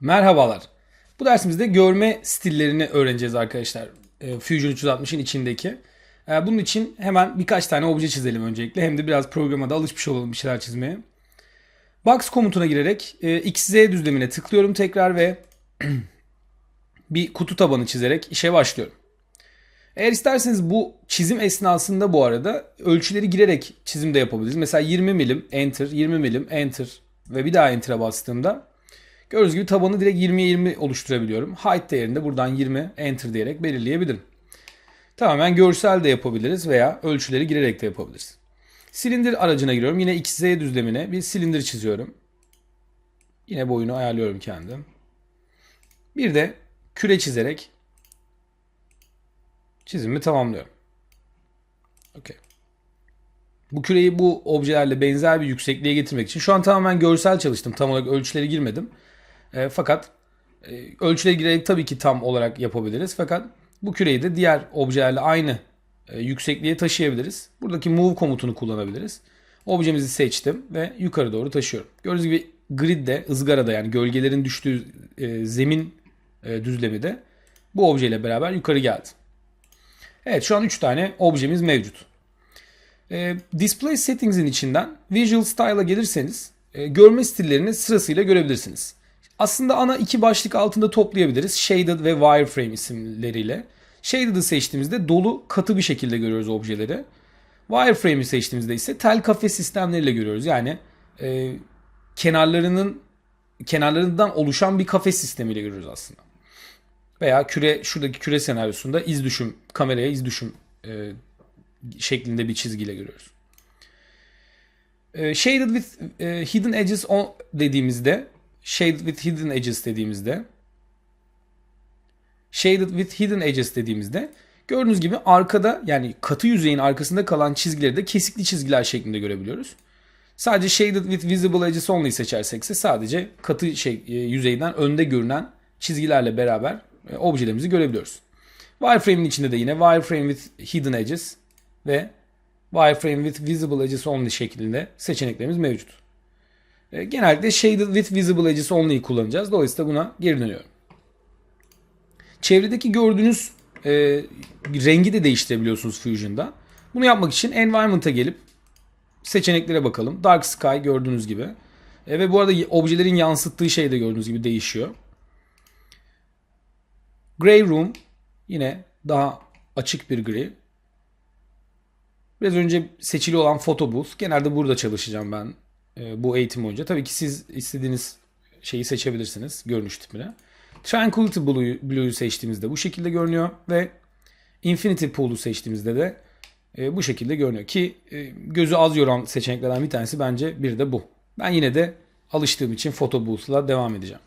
Merhabalar. Bu dersimizde görme stillerini öğreneceğiz arkadaşlar. E, Fusion 360'ın içindeki. E, Bunun için hemen birkaç tane obje çizelim öncelikle. Hem de biraz programa da alışmış olalım bir şeyler çizmeye. Box komutuna girerek e, XZ düzlemine tıklıyorum tekrar ve bir kutu tabanı çizerek işe başlıyorum. Eğer isterseniz bu çizim esnasında bu arada ölçüleri girerek çizim de yapabiliriz. Mesela 20 milim enter, 20 milim enter ve bir daha enter'a bastığımda Gördüğünüz gibi tabanı direkt 20'ye 20 oluşturabiliyorum. Height değerini de buradan 20 enter diyerek belirleyebilirim. Tamamen görsel de yapabiliriz veya ölçüleri girerek de yapabiliriz. Silindir aracına giriyorum. Yine XZ düzlemine bir silindir çiziyorum. Yine boyunu ayarlıyorum kendim. Bir de küre çizerek çizimi tamamlıyorum. Okay. Bu küreyi bu objelerle benzer bir yüksekliğe getirmek için şu an tamamen görsel çalıştım. Tam olarak ölçüleri girmedim. E, fakat e, ölçüleri girerek tabii ki tam olarak yapabiliriz. Fakat bu küreyi de diğer objelerle aynı e, yüksekliğe taşıyabiliriz. Buradaki move komutunu kullanabiliriz. Objemizi seçtim ve yukarı doğru taşıyorum. Gördüğünüz gibi gridde, ızgarada yani gölgelerin düştüğü e, zemin e, düzlemi de bu objeyle beraber yukarı geldi. Evet şu an 3 tane objemiz mevcut. E, Display Settings'in içinden Visual Style'a gelirseniz e, görme stillerini sırasıyla görebilirsiniz. Aslında ana iki başlık altında toplayabiliriz. Shaded ve Wireframe isimleriyle. Shaded'ı seçtiğimizde dolu katı bir şekilde görüyoruz objeleri. Wireframe'i seçtiğimizde ise tel kafe sistemleriyle görüyoruz. Yani e, kenarlarının kenarlarından oluşan bir kafes sistemiyle görüyoruz aslında. Veya küre şuradaki küre senaryosunda iz düşüm kameraya iz düşüm e, şeklinde bir çizgiyle görüyoruz. E, shaded with e, hidden edges on dediğimizde shaded with hidden edges dediğimizde shaded with hidden edges dediğimizde gördüğünüz gibi arkada yani katı yüzeyin arkasında kalan çizgileri de kesikli çizgiler şeklinde görebiliyoruz. Sadece shaded with visible edges only seçersekse sadece katı şey, e, yüzeyden önde görünen çizgilerle beraber e, objelerimizi görebiliyoruz. Wireframe'in içinde de yine wireframe with hidden edges ve wireframe with visible edges only şeklinde seçeneklerimiz mevcut. E, genellikle shaded with visible edges only'yi kullanacağız. Dolayısıyla buna geri dönüyorum. Çevredeki gördüğünüz e, rengi de değiştirebiliyorsunuz Fusion'da. Bunu yapmak için Environment'a gelip seçeneklere bakalım. Dark Sky gördüğünüz gibi. E, ve bu arada objelerin yansıttığı şey de gördüğünüz gibi değişiyor. Gray Room yine daha açık bir gri. Biraz önce seçili olan Photo Booth. Genelde burada çalışacağım ben bu eğitim boyunca. Tabii ki siz istediğiniz şeyi seçebilirsiniz görünüş tipine. Tranquility Blue'yu Blue seçtiğimizde bu şekilde görünüyor ve Infinity Pool'u seçtiğimizde de e, bu şekilde görünüyor ki e, gözü az yoran seçeneklerden bir tanesi bence bir de bu. Ben yine de alıştığım için Photo Booth'la devam edeceğim.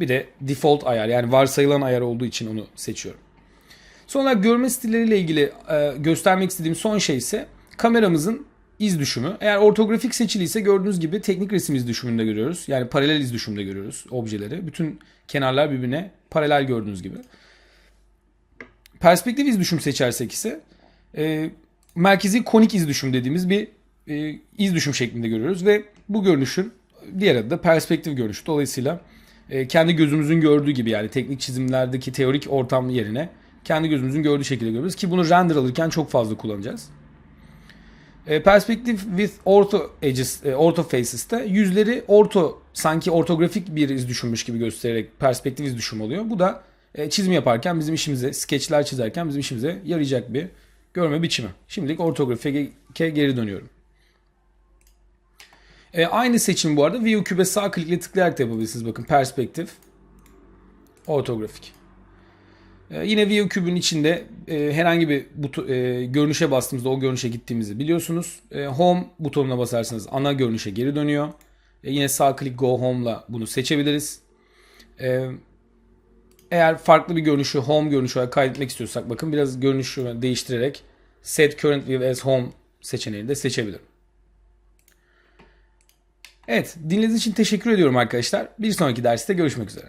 Bir de default ayar yani varsayılan ayar olduğu için onu seçiyorum. Son olarak görme stilleriyle ilgili e, göstermek istediğim son şey ise kameramızın iz düşümü. Eğer ortografik seçiliyse gördüğünüz gibi teknik resim iz düşümünde görüyoruz. Yani paralel iz düşümünde görüyoruz objeleri. Bütün kenarlar birbirine paralel gördüğünüz gibi. Perspektif iz düşüm seçersek ise e, merkezi konik iz düşüm dediğimiz bir e, iz düşüm şeklinde görüyoruz ve bu görünüşün diğer adı da perspektif görünüşü. Dolayısıyla e, kendi gözümüzün gördüğü gibi yani teknik çizimlerdeki teorik ortam yerine kendi gözümüzün gördüğü şekilde görüyoruz ki bunu render alırken çok fazla kullanacağız. E, Perspective with ortho edges, e, ortho faces'te yüzleri orto sanki ortografik bir iz düşünmüş gibi göstererek perspektif iz düşüm oluyor. Bu da e, çizim yaparken bizim işimize, skeçler çizerken bizim işimize yarayacak bir görme biçimi. Şimdilik ortografiye geri dönüyorum. E, aynı seçim bu arada View Cube'e sağ klikle tıklayarak da yapabilirsiniz. Bakın perspektif, ortografik. E, yine View Cube'ün içinde e, herhangi bir buto, e, görünüşe bastığımızda o görünüşe gittiğimizi biliyorsunuz. E, home butonuna basarsanız ana görünüşe geri dönüyor. E, yine sağ klik Go Home'la bunu seçebiliriz. E, eğer farklı bir görünüşü home görünüşü olarak kaydetmek istiyorsak bakın biraz görünüşü değiştirerek Set Current View as Home seçeneğini de seçebilirim. Evet dinlediğiniz için teşekkür ediyorum arkadaşlar. Bir sonraki derste görüşmek üzere.